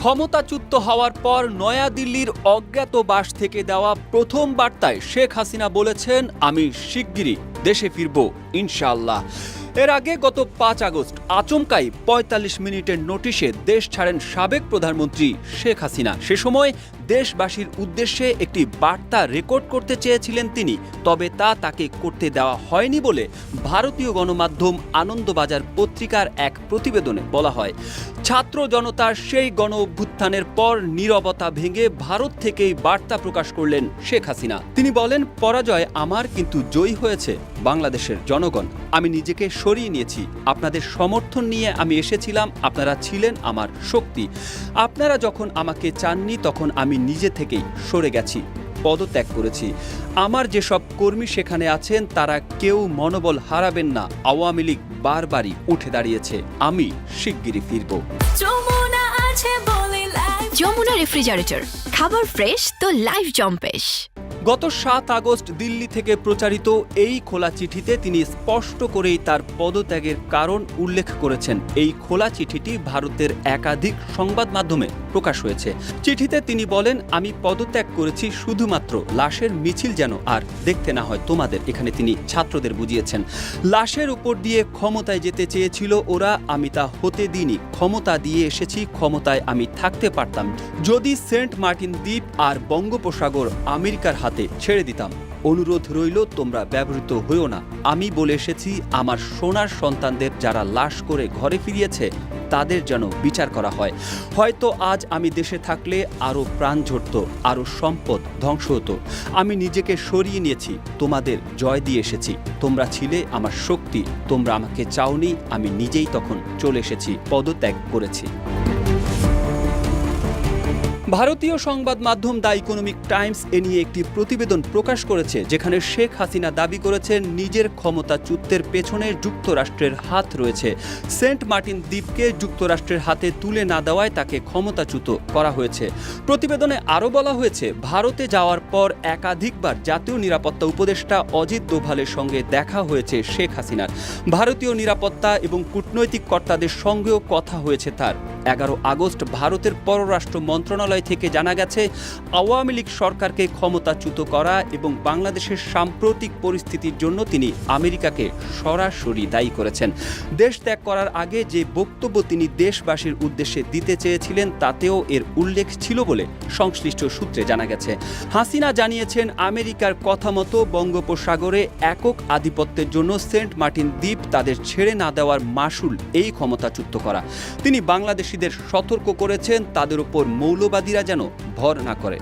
ক্ষমতাচ্যুত হওয়ার পর নয়াদিল্লির অজ্ঞাতবাস থেকে দেওয়া প্রথম বার্তায় শেখ হাসিনা বলেছেন, আমি শিগগিরই দেশে ফিরব ইনশাল্লাহ এর আগে গত পাঁচ আগস্ট আচমকাই ৪৫ মিনিটের নোটিশে দেশ ছাড়েন সাবেক প্রধানমন্ত্রী শেখ হাসিনা। সে সময় দেশবাসীর উদ্দেশ্যে একটি বার্তা রেকর্ড করতে চেয়েছিলেন তিনি, তবে তা তাকে করতে দেওয়া হয়নি বলে ভারতীয় গণমাধ্যম আনন্দবাজার পত্রিকার এক প্রতিবেদনে বলা হয়। ছাত্র জনতার সেই গণ অভ্যুত্থানের পর নীরবতা ভেঙে ভারত থেকেই বার্তা প্রকাশ করলেন শেখ হাসিনা। তিনি বলেন, পরাজয় আমার, কিন্তু জয়ী হয়েছে বাংলাদেশের জনগণ। আমি নিজেকে সরিয়ে নিয়েছি। আপনাদের সমর্থন নিয়ে আমি এসেছিলাম। আপনারা ছিলেন আমার শক্তি। আপনারা যখন আমাকে চাননি, তখন আমি নিজে থেকেই সরে গেছি পদত্যাগ করেছি। আমার যেসব কর্মী সেখানে আছেন তারা কেউ মনোবল হারাবেন না আওয়ামী লীগ বারবারই উঠে দাঁড়িয়েছে। আমি শিগগিরই ফিরব। যমুনা আছে বলে লাইফ যমুনা রেফ্রিজারেটর খাবার ফ্রেশ তো লাইফ জম্পেশ। গত সাত আগস্ট দিল্লি থেকে প্রচারিত এই খোলা চিঠিতে তিনি স্পষ্ট করেই তার পদত্যাগের কারণ উল্লেখ করেছেন। এই খোলা চিঠিটি ভারতের একাধিক সংবাদ মাধ্যমে প্রকাশ হয়েছে। চিঠিতে তিনি বলেন, আমি পদত্যাগ করেছি শুধুমাত্র লাশের মিছিল যেন আর দেখতে না হয় তোমাদের। এখানে তিনি ছাত্রদের বুঝিয়েছেন, লাশের উপর দিয়ে ক্ষমতায় যেতে চেয়েছিল ওরা, আমি তা হতে দিইনি। ক্ষমতা দিয়ে এসেছি, ক্ষমতায় আমি থাকতে পারতাম। যদি সেন্ট মার্টিন দ্বীপ আর বঙ্গোপসাগর আমেরিকার ছেড়ে দিতাম। অনুরোধ রইল, তোমরা ব্যবহৃত হইও না। আমি বলে এসেছি, আমার সোনার সন্তানদের যারা লাশ করে ঘরে ফিরিয়েছে, তাদের যেন বিচার করা হয়। হয়তো আজ আমি দেশে থাকলে আরও প্রাণ ঝরত, আরও সম্পদ ধ্বংস হতো। আমি নিজেকে সরিয়ে নিয়েছি, তোমাদের জয় দিয়ে এসেছি। তোমরা ছিলে আমার শক্তি, তোমরা আমাকে চাওনি, আমি নিজেই তখন চলে এসেছি, পদত্যাগ করেছি। ভারতীয় সংবাদ মাধ্যম দ্য ইকোনমিক টাইমস এ নিয়ে একটি প্রতিবেদন প্রকাশ করেছে, যেখানে শেখ হাসিনা দাবি করেছেন নিজের ক্ষমতাচ্যুতের পেছনে যুক্তরাষ্ট্রের হাত রয়েছে। সেন্ট মার্টিন দ্বীপকে যুক্তরাষ্ট্রের হাতে তুলে না দেওয়ায় তাকে ক্ষমতাচ্যুত করা হয়েছে। প্রতিবেদনে আরও বলা হয়েছে, ভারতে যাওয়ার পর একাধিকবার জাতীয় নিরাপত্তা উপদেষ্টা অজিত দোভালের সঙ্গে দেখা হয়েছে শেখ হাসিনার। ভারতীয় নিরাপত্তা এবং কূটনৈতিক কর্তাদের সঙ্গেও কথা হয়েছে তার। এগারো আগস্ট ভারতের পররাষ্ট্র মন্ত্রণালয় থেকে জানা গেছে, আওয়ামী লীগ সরকারকে ক্ষমতাচ্যুত করা এবং বাংলাদেশের সাম্প্রতিক পরিস্থিতির জন্য তিনি আমেরিকাকে সরাসরি দায়ী করেছেন। দেশ ত্যাগ করার আগে যে বক্তব্য তিনি দেশবাসীর উদ্দেশ্যে দিতে চেয়েছিলেন, তাতেও এর উল্লেখ ছিল বলে সংশ্লিষ্ট সূত্রে জানা গেছে। হাসিনা জানিয়েছেন, আমেরিকার কথা মতো বঙ্গোপসাগরে একক আধিপত্যের জন্য সেন্ট মার্টিন দ্বীপ তাদের ছেড়ে না দেওয়ার মাসুল এই ক্ষমতাচ্যুত করা। তিনি বাংলাদেশিদের সতর্ক করেছেন তাদের উপর মৌলবাদীরা যেন ভর না করে।